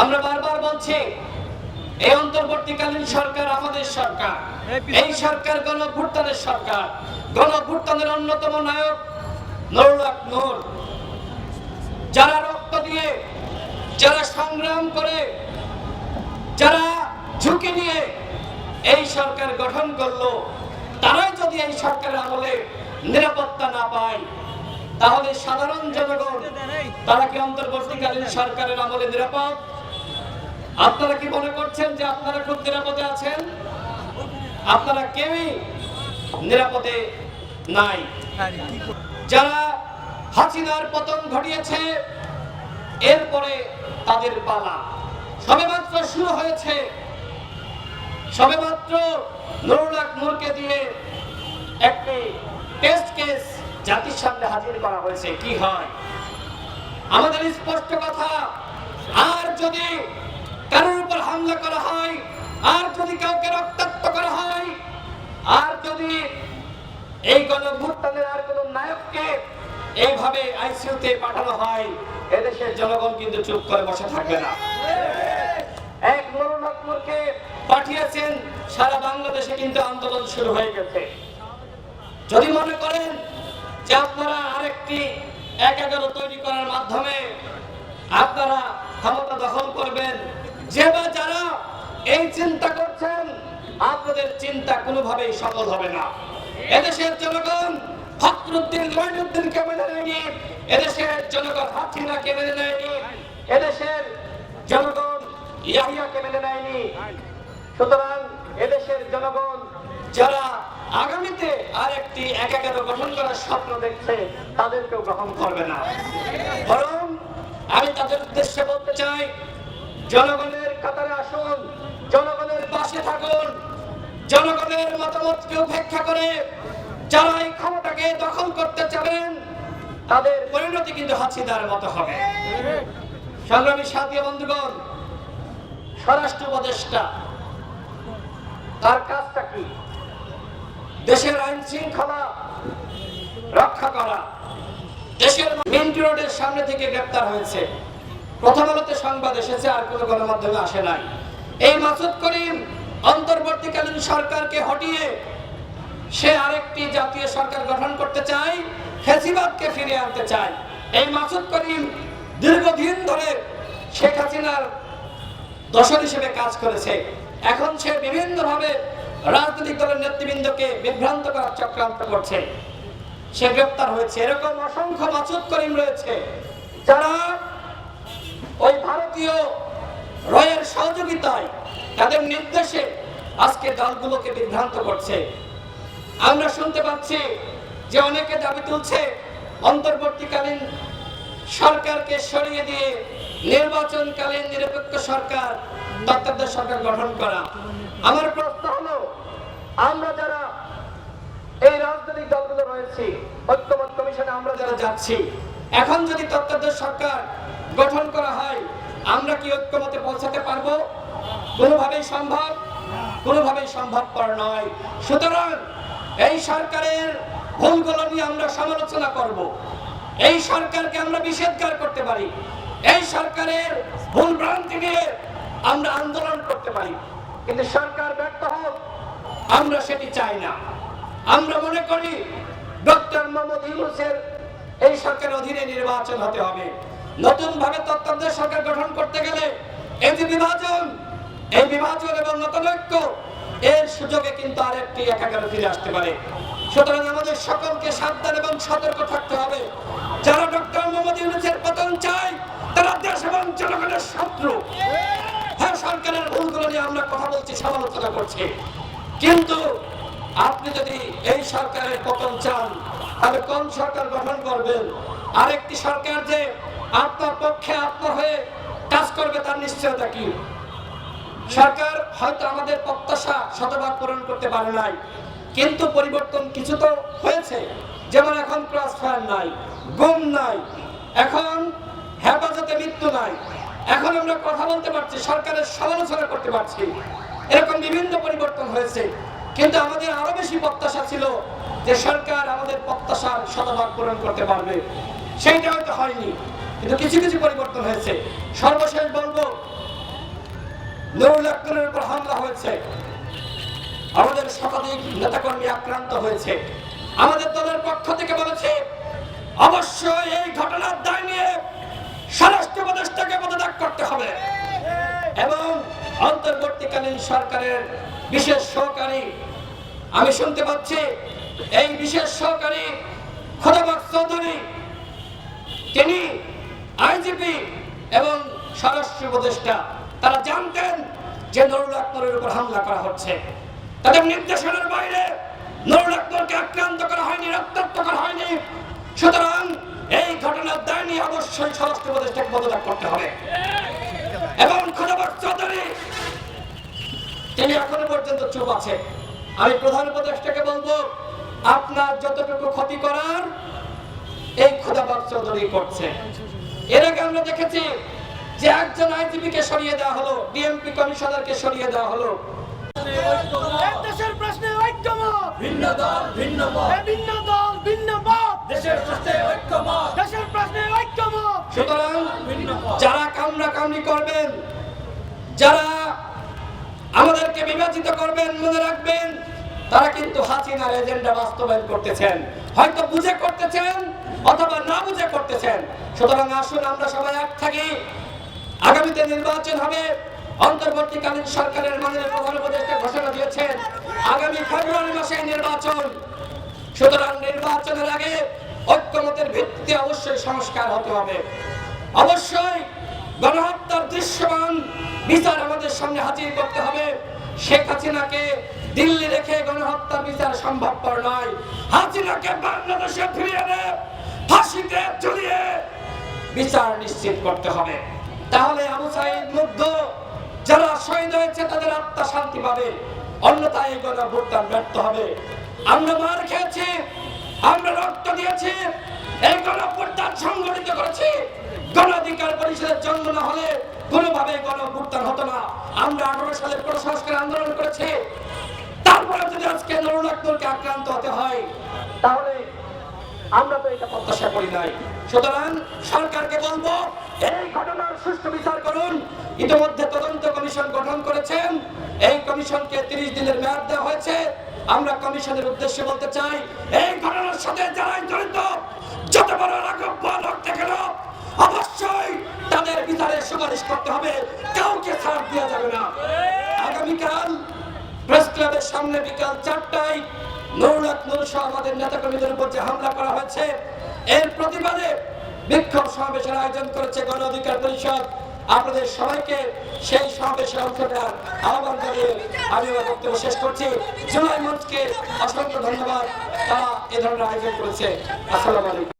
আমরা বারবার বলছি, এই অন্তর্বর্তীকালীন সরকার আমাদের সরকার, এই সরকার গণভুট্টানের সরকার গণভুট্টানের অন্যতম নায়ক নুরুল নূর। যারা রক্ত দিয়ে, যারা সংগ্রাম করে, যারা ঝুঁকি নিয়ে এই সরকার গঠন করল, তারাই যদি এই সরকারের আমলে নিরাপত্তা না পায়, তাহলে সাধারণ জনগণ, তারা কি অন্তর্বর্তীকালীন সরকারের আমলে নিরাপদ? আপনারা কি মনে করছেন যে আপনারা খুব নিরাপদে আছেন? আপনারা কেউই নিরাপদে নাই। যারা হাসিনার পতন ঘটিয়েছে, এরপরে তাদের পালা। সবেমাত্র শুরু হয়েছে। সবেমাত্র নুরুল্লাহ নূরকে দিয়ে একটি টেস্ট কেস জাতির সামনে হাজির করা হয়েছে। কি হয়? আমাদের স্পষ্ট কথা, আর যদি কারোর উপর হামলা করা হয়, আর যদি কাউকে রক্তাক্ত করা হয়, আর যদি এই গণভুত্থানের আর কোন নায়ককে এইভাবে আইসিইউতে পাঠানো হয়, এদেশের জনগণ কিন্তু চুপ করে বসে থাকবে না। এক মরণাত্মকে পাঠিয়েছেন, সারা বাংলাদেশে কিন্তু আন্দোলন শুরু হয়ে গেছে। যদি মনে করেন যে আপনারা আরেকটি এক এগারো তৈরি করার মাধ্যমে আপনারা ক্ষমতা দখল করবেন যে বা যারা এই চিন্তা করছেন, আপনাদের চিন্তা কোনোভাবেই সফল হবে না। এদেশের জনগণ ফখরুদ্দিন মঈনুদ্দিনকে মেনে নেয়নি, এদেশের জনগণ হাসিনাকে মেনে নেয়নি, এদেশের জনগণ ইয়াহিয়াকে মেনে নেয়নি। সুতরাং এদেশের জনগণ যারা আগামীতে আরেকটি এক এগারো গঠন করার স্বপ্ন দেখছে, তাদেরকেও গ্রহণ করবে না। বরং আমি তাদের উদ্দেশ্যে বলতে চাই, জনগণের কাতারে আসুন। জনগণের পাশে থাকুন। জনগণের মতামতকে উপেক্ষা করে যারা এই ক্ষমতাকে দখল করতে চাবেন, তাদের পরিণতি কিন্তু হাসিদার মতো হবে। সংগ্রামী সাথী বন্ধুগণ, স্বরাষ্ট্র উপদেষ্টা, তার কাজটা কি? দেশের আইন শৃঙ্খলা রক্ষা করা। দেশের মিন্টি রোডের সামনে থেকে গ্রেপ্তার হয়েছে। প্রথম আলোতে সংবাদ এসেছে, আর কোনো গণমাধ্যমে আসে নাই। এই মাসুদ করিম অন্তর্বর্তীকালীন সরকারকে হটিয়ে সে আরেকটি জাতীয় সরকার গঠন করতে চায়, ফেসিবাদকে ফিরিয়ে আনতে চায়। এই মাসুদ করিম দীর্ঘদিন ধরে শেখ হাসিনার দশর হিসেবে কাজ করেছে। এখন সে বিভিন্ন ভাবে রাজনৈতিক দলের নেতৃবৃন্দকে বিভ্রান্ত করার চক্রান্ত করছে। সে গ্রেপ্তার হয়েছে। এরকম অসংখ্য মাসুদ করিম রয়েছে, যারা ওই ভারতীয় রয়ের সহযোগিতায়, তাদের নির্দেশে আজকে দলগুলোকে বিভ্রান্ত করছে। আমরা শুনতে পাচ্ছি যে অনেকে দাবি তুলছে, অন্তর্বর্তীকালীন সরকারকে সরিয়ে দিয়ে নির্বাচনকালীন নিরপেক্ষ সরকার তত্ত্বাবধায়ক সরকার গঠন করা। আমার প্রশ্ন হলো, আমরা যারা এই রাজনৈতিক দলগুলো রয়েছে, ঐক্যমত কমিশনে আমরা যারা যাচ্ছি, এখন যদি তত্ত্বাবধায়ক সরকার গঠন করা হয়, আমরা কি ঐক্যমতে পৌঁছাতে পারব? কোনোভাবেই সম্ভব, কোনোভাবেই সম্ভবপর নয়। সুতরাং এই সরকারের ভুলগুলো নিয়ে আমরা সমালোচনা করব। এই সরকারকে আমরা নিষেধকার করতে পারি। এই সরকারের ভুল ভ্রান্তি নিয়ে আমরা আন্দোলন করতে পারি। কিন্তু সরকার ব্যর্থ হোক, আমরা সেটি চাই না। আমরা মনে করি ডক্টর মোহাম্মদ ইউনুসের এই সরকারের অধীনে নির্বাচন হতে হবে। নতুন ভাবে তত্ত্বাবধায়ক সরকার গঠন করতে গেলে এই যে বিভাজন, এই বিভাজন এবং নতুনৈক্য এর সুযোগে কিন্তু আরেকটি একাগারে ফিরে আসতে পারে। সুতরাং আমাদের সকলকে সাবধান এবং সতর্ক থাকতে হবে। যারা ডক্টর মোহাম্মদ ইউনুসের পতন চায়, তারা দেশ এবং জনগণের শত্রু। হ্যাঁ সরকারের ভুলগুলো নিয়ে আমরা কথা বলছি, সমালোচনা করছি। কিন্তু আপনি যদি এই সরকারের পতন চান, তাহলে কোন সরকার গঠন করবেন? আরেকটি সরকার যে আপনার পক্ষে আপনার হয়ে কাজ করবে তার নিশ্চয়তা কি? সরকার হয়তো আমাদের প্রত্যাশা শতভাগ পূরণ করতে পারে নাই, কিন্তু পরিবর্তন কিছু তো হয়েছে। যেমন এখন ক্লাস ফায়ার নাই গুম নাই, এখন হেফাজতে মৃত্যু নাই। এখন আমরা কথা বলতে পারছি, সরকারের সমালোচনা করতে পারছি। এরকম বিভিন্ন পরিবর্তন হয়েছে, কিন্তু আমাদের আরও বেশি প্রত্যাশা ছিল যে সরকার আমাদের প্রত্যাশার শতভাগ পূরণ করতে পারবে। সেইটা হয়তো হয়নি। কিন্তু কিছু কিছু পরিবর্তন হয়েছে। সর্বশেষ বলব নুরুল আক্তারের উপর হামলা হয়েছে। আমাদের শতাধিক নেতাকর্মী আক্রান্ত হয়েছে। আমাদের দলের পক্ষ থেকে বলেছে, অবশ্যই এই ঘটনার দায় নিয়ে স্বরাষ্ট্র উপদেষ্টাকে পদত্যাগ করতে হবে। এবং অন্তর্বর্তীকালীন সরকারের বিশেষ সহকারী, আমি শুনতে পাচ্ছি, এই বিশেষ সহকারী খোদাবাক চৌধুরী, তিনি আইজিপি এবং স্বরাষ্ট্র উপদেষ্টা, তারা জানতেন যে নুরুল আকবরের উপর হামলা করা হচ্ছে। তাদের নির্দেশনার বাইরে নুরুল আকবরকে আক্রান্ত করা হয়নি, রক্তাক্ত করা হয়নি। সুতরাং এই ঘটনার দায় নিয়ে অবশ্যই স্বরাষ্ট্র উপদেষ্টাকে পদত্যাগ করতে হবে। এবং খোদাবাক চৌধুরী, তিনি এখনও পর্যন্ত চুপ আছে। আমি প্রধান উপদেষ্টাকে বলব, আপনার যতটুকু ক্ষতি করার, এই খোদাবাক চৌধুরী করছে। এর আগে আমরা দেখেছি যে একজন আইজিপি কে সরিয়ে দেওয়া হলো ডিএমপি কমিশনারকে সরিয়ে দেওয়া হলো। দেশের প্রশ্নে ঐক্যমত। ভিন্ন দল ভিন্ন মত। ভিন্ন দল ভিন্ন মত। দেশের প্রশ্নে ঐক্যমত। দেশের প্রশ্নে ঐক্যমত। সুতরাং ভিন্ন যারা কামরা কামড়ি করবেন যারা আমাদেরকে বিভাজিত করবেন মনে রাখবেন তারা কিন্তু হাসিনার এজেন্ডা বাস্তবায়ন করতেছেন। হয়তো বুঝে করতেছেন অথবা না বুঝে করতেছেন। সুতরাং আসুন আমরা সবাই এক থাকি। আগামীতে নির্বাচন হবে। অন্তর্বর্তীকালীন সরকারের মাননীয় প্রধান উপদেষ্টা ঘোষণা দিয়েছেন, আগামী ফেব্রুয়ারি মাসে নির্বাচন। সুতরাং নির্বাচনের আগে ঐক্যমতের ভিত্তিতে অবশ্যই সংস্কার হতে হবে। অবশ্যই গণহত্যার দৃশ্যমান বিচার আমাদের সামনে হাজির করতে হবে। শেখ হাসিনাকে দিল্লি রেখে গণহত্যার বিচার সম্ভবপর নয়। হাসিনাকে বাংলাদেশে ফিরিয়ে এনে ফাঁসিতে ঝুলিয়ে বিচার নিশ্চিত করতে হবে। তাহলে আবু সাইদ মুগ্ধ, যারা শহীদ হয়েছে তাদের আত্মা শান্তি পাবে, অন্যথায় এই গণভোটদান ব্যর্থ হবে। আমরা মার খেয়েছি, আমরা রক্ত দিয়েছি, এই গণ গণভোটদান সংগঠিত করেছি। গণাধিকার পরিষদের জন্ম না হলে কোনোভাবে গণভোটদান হতো না। আমরা আঠারো সালে প্রসংস্কার আন্দোলন করেছি তারপরে যদি আজকে নুরুল আক্রান্ত হতে হয়, তাহলে আমরা তো এটা প্রত্যাশা করি নাই। সুতরাং সরকারকে বলব, এই ঘটনার সুষ্ঠু বিচার করুন। ইতিমধ্যে তদন্ত কমিশন গঠন করেছেন। এই কমিশনকে তিরিশ দিনের মেয়াদ দেওয়া হয়েছে। আমরা কমিশনের উদ্দেশ্যে বলতে চাই, এই ঘটনার সাথে যারা জড়িত আমাদের নেতাকর্মীদের উপর যে হামলা করা হয়েছে, এর প্রতিবাদে বিক্ষোভ সমাবেশের আয়োজন করেছে গণ অধিকার পরিষদ। আপনাদের সবাইকে সেই সমাবেশে অংশ নেওয়ার আহ্বান জানিয়ে আমি আমার বক্তব্য শেষ করছি। জুলাই মঞ্চকে অসংখ্য ধন্যবাদ। তারা এ ধরনের আয়োজন করেছে। আসসালামু আলাইকুম।